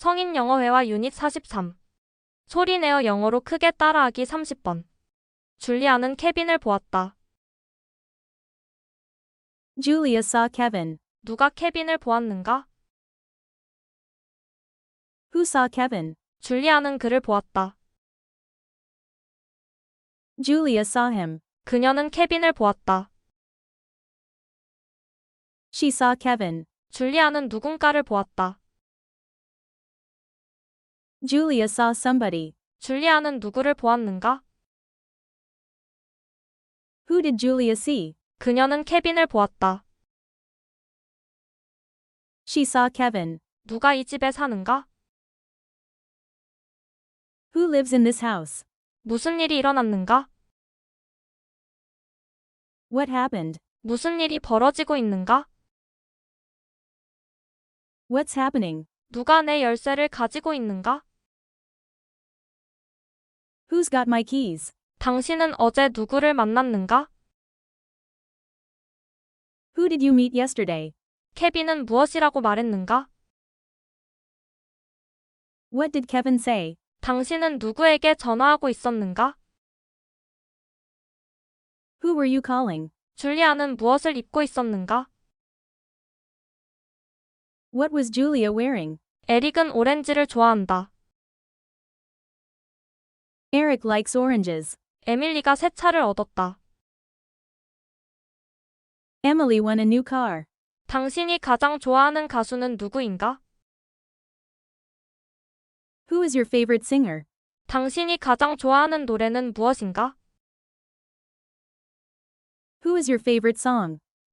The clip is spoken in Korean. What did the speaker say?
성인 영어회화 유닛 43. 소리내어 영어로 크게 따라하기 30번. 줄리아는 케빈을 보았다. Julia saw Kevin. 누가 케빈을 보았는가? Who saw Kevin? 줄리아는 그를 보았다. Julia saw him. 그녀는 케빈을 보았다. She saw Kevin. 줄리아는 누군가를 보았다. Julia saw somebody. 줄리아는 누구를 보았는가? Who did Julia see? 그녀는 케빈을 보았다. She saw Kevin. 누가 이 집에 사는가? Who lives in this house? 무슨 일이 일어났는가? What happened? 무슨 일이 벌어지고 있는가? What's happening? 누가 내 열쇠를 가지고 있는가? Who's got my keys? 당신은 어제 누구를 만났는가? Who did you meet yesterday? 케빈은 무엇이라고 말했는가? What did Kevin say? 당신은 누구에게 전화하고 있었는가? Who were you calling? 줄리아는 무엇을 입고 있었는가? What was Julia wearing? 에릭은 오렌지를 좋아한다. Eric likes oranges. 에밀리가 새 차를 얻었다. Emily won a new car. 당신이 가장 좋아하는 가수는 누구인가? Who is your favorite singer? 당신이 가장 좋아하는 노래는 무엇인가? Who is your favorite song?